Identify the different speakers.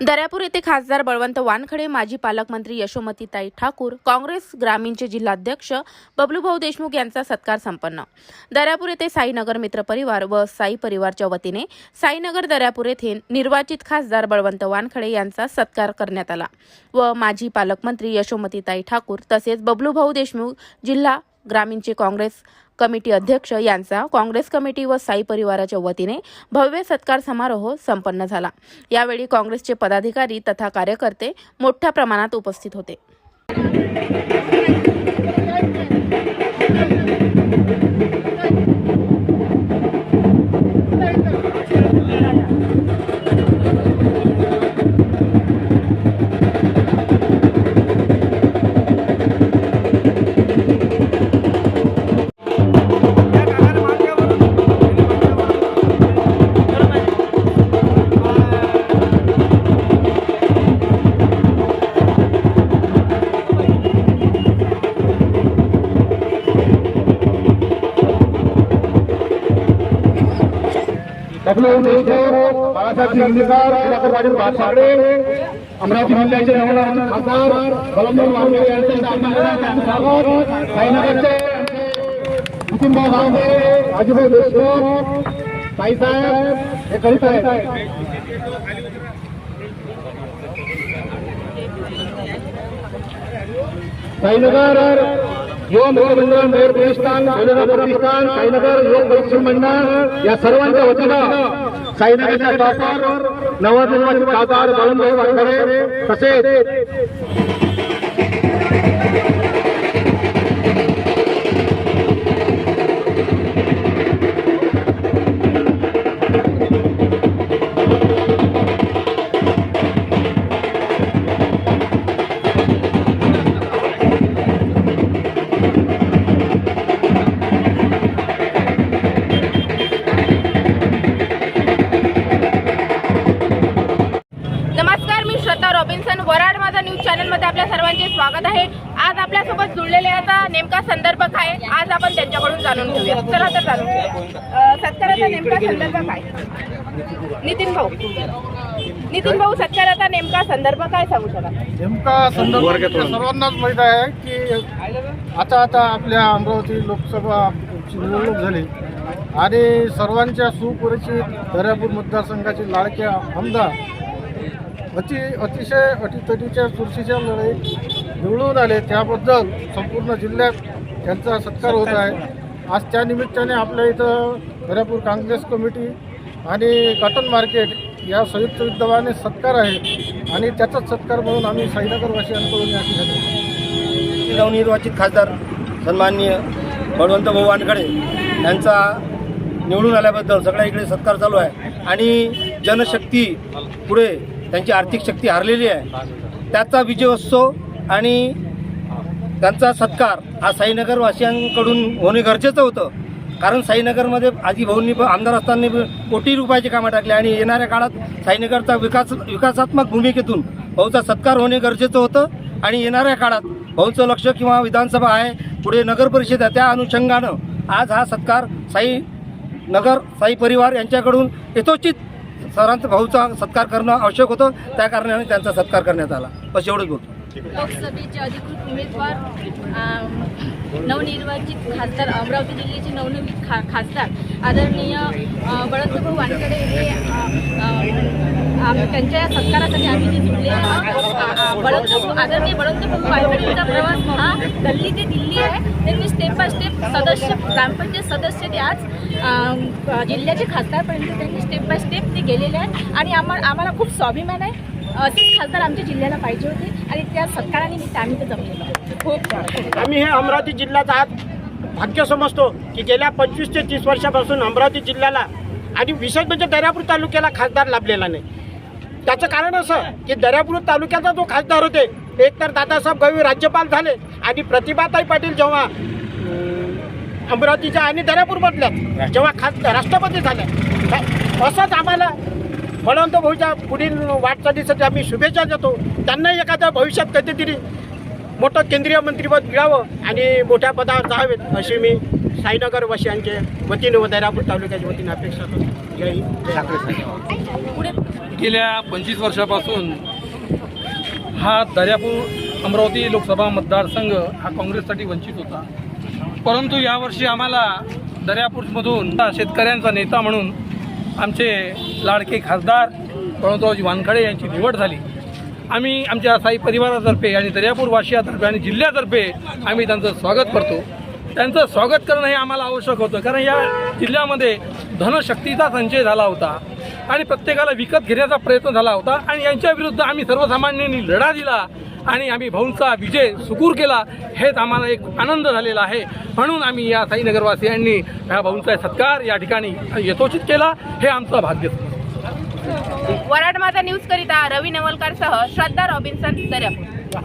Speaker 1: दर्यापूर येथे खासदार बळवंत वानखडे माजी पालकमंत्री यशोमतीताई ठाकूर काँग्रेस ग्रामीणचे जिल्हाध्यक्ष बबलूभाऊ देशमुख यांचा सत्कार संपन्न. दर्यापूर येथे साईनगर मित्र परिवार व साई परिवारच्या वतीने साईनगर दर्यापूर येथे निर्वाचित खासदार बळवंत वानखडे यांचा सत्कार करण्यात आला व माजी पालकमंत्री यशोमतीताई ठाकूर तसेच बबलूभाऊ देशमुख जिल्हा ग्रामीणचे काँग्रेस कमिटी अध्यक्ष यांचा काँग्रेस कमिटी व साई परिवाराच्या वतीने भव्य सत्कार समारोह संपन्न झाला. यावेळी काँग्रेसचे पदाधिकारी तथा कार्यकर्ते मोठ्या प्रमाणात उपस्थित होते.
Speaker 2: डब्ल्यू देशमुख बाळासाहेब अमरावती जिल्ह्याचे नवनाथ खासदार बलमभाऊ वाघेरे यांचे स्वागत साईनगरचे नितीनभाऊ गावडे राजूभाऊ देशमुख साईसाहेब हे करीत आहेत. साईनगर युवा मित्र मंडळ मेयर प्रतिष्ठान सोनेरा प्रतिष्ठान साईनगर योग परिश्रम मंडळ या सर्वांच्या वतीनं साईनगरच्या टॉपर नवनिर्वाचित खासदार बाळूभाई वानखडे तसेच
Speaker 1: स्वागत आहे. आज आपल्यासोबत जुळलेले आता नेमका संदर्भ काय? आज आपण त्यांच्याकडून जाणून घेऊया. चला तर जाणून घेऊया. सत्काराचा नेमका संदर्भ काय? नितीन भाऊ. नितीन भाऊ सत्काराचा नेमका संदर्भ काय सांगू शकाल?
Speaker 3: नेमका संदर्भ म्हणजे सर्वांनाच माहीत आहे की आता आता आपल्या अमरावती लोकसभा निवडणूक झाली आणि सर्वांच्या सुपरिचित दर्यापूर मतदारसंघाचे लाडके आमदार अति अतिशय अटीतटीच्या चुरशीच्या लढाईत निवडून आले त्याबद्दल संपूर्ण जिल्ह्यात त्यांचा सत्कार होत आहे. आज त्या निमित्ताने आपल्या इथं दर्यापूर काँग्रेस कमिटी आणि कॉटन मार्केट या संयुक्त विद्यमाने सत्कार आहे आणि त्याचाच सत्कार म्हणून आम्ही साईनगरवासियांकडून या ठिकाणी
Speaker 4: नवनिर्वाचित खासदार सन्माननीय बळवंत भाऊ वानखडे यांचा निवडून आल्याबद्दल सगळ्या इकडे सत्कार चालू आहे. आणि जनशक्ती पुढे त्यांची आर्थिक शक्ती हरलेली आहे. त्याचा विजयोत्सव आणि त्यांचा सत्कार हा साईनगरवासियांकडून होणे गरजेचं होतं. कारण साईनगरमध्ये आजी भाऊंनी आमदार असताना कोटी रुपयाची कामं टाकली आणि येणाऱ्या काळात साईनगरचा विकास विकासात्मक भूमिकेतून भाऊचा सत्कार होणे गरजेचं होतं. आणि येणाऱ्या काळात भाऊचं लक्ष किंवा विधानसभा आहे पुढे नगर परिषद आहे त्या अनुषंगानं आज हा सत्कार साई नगर साई परिवार यांच्याकडून यथोचित सरांत भाऊचा सत्कार करणं आवश्यक होतं. त्या कारणाने त्यांचा सत्कार करण्यात आला. बस एवढंच बोलतो.
Speaker 5: लोकसभेचे अधिकृत उमेदवार नवनिर्वाचित खासदार अमरावती जिल्ह्याचे नवनवीन खा खासदार आदरणीय अ, बळवंतभाऊ वानकडे हे अ, त्यांच्या सत्कारासाठी आम्ही ते जुळले आहोत. बळवंतभाऊ आदरणीय बळवंतभाऊ वानकडेंचा प्रवास हा गल्ली ते दिल्ली आहे. त्यांनी स्टेप बाय स्टेप सदस्य ग्रामपंचायत सदस्य ते आज जिल्ह्याचे खासदारपर्यंत त्यांनी स्टेप बाय स्टेप ते गेलेले आहेत. आणि आम्हाला आम्हाला खूप स्वाभिमान आहे. असेच खासदार आमच्या जिल्ह्याला पाहिजे होते आणि त्या सत्कारानिमित्त आम्ही ते जमलेलो खूप
Speaker 6: आम्ही हे अमरावती जिल्ह्यात आज भाग्य समजतो की गेल्या पंचवीस ते तीस वर्षापासून अमरावती जिल्ह्याला आणि विशेष म्हणजे दर्यापूर तालुक्याला खासदार लाभलेला नाही. त्याचं कारण असं की दर्यापूर तालुक्याचा जो खासदार होते एक तर दादासाहेब गवळी राज्यपाल झाले आणि प्रतिभाताई पाटील जेव्हा अमरावतीच्या आणि दर्यापूर मधल्यात जेव्हा खास राष्ट्रपती झाल्या असंच आम्हाला बळवंत भाऊच्या पुढील वाटचालीसाठी आम्ही शुभेच्छा देतो. त्यांनाही एखाद्या भविष्यात कधीतरी मोठं केंद्रीय मंत्रीपद मिळावं आणि मोठ्या पदावर जावेत अशी मी साईनगर वशियांचे वतीने व दैरापूर तालुक्याच्या वतीने अपेक्षा करतो. जय हिंद
Speaker 5: पुढे
Speaker 7: गेल्या पंचवीस वर्षापासून हा दर्यापूर अमरावती लोकसभा मतदारसंघ हा काँग्रेससाठी वंचित होता. परंतु यावर्षी आम्हाला दर्यापूरमधून शेतकऱ्यांचा नेता म्हणून आमचे लाडके खासदार बळवंतरावजी वानखडे यांची निवड झाली. आम्ही आमच्या साई परिवारातर्फे आणि दर्यापूर वाशियातर्फे आणि जिल्ह्यातर्फे आम्ही त्यांचं स्वागत करतो. त्यांचं स्वागत करणं हे आम्हाला आवश्यक होतं. कारण या जिल्ह्यामध्ये धनशक्तीचा संचय झाला होता. आणि प्रत्येकाला विकत घेण्याचा प्रयत्न झाला होता. आणि यांच्या विरुद्ध आम्ही सर्वसामान्यांनी लढा दिला आणि आम्ही भाऊंचा विजय सुकूर केला हेच आम्हाला एक आनंद झालेला आहे. म्हणून आम्ही या साईनगरवासियांनी ह्या भाऊंचा सत्कार या ठिकाणी यथोचित केला हे आमचं भाग्य
Speaker 1: वराड माझा न्यूज करिता रवी नवलकर सह श्रद्धा रॉबिन्सन दर्यापूर.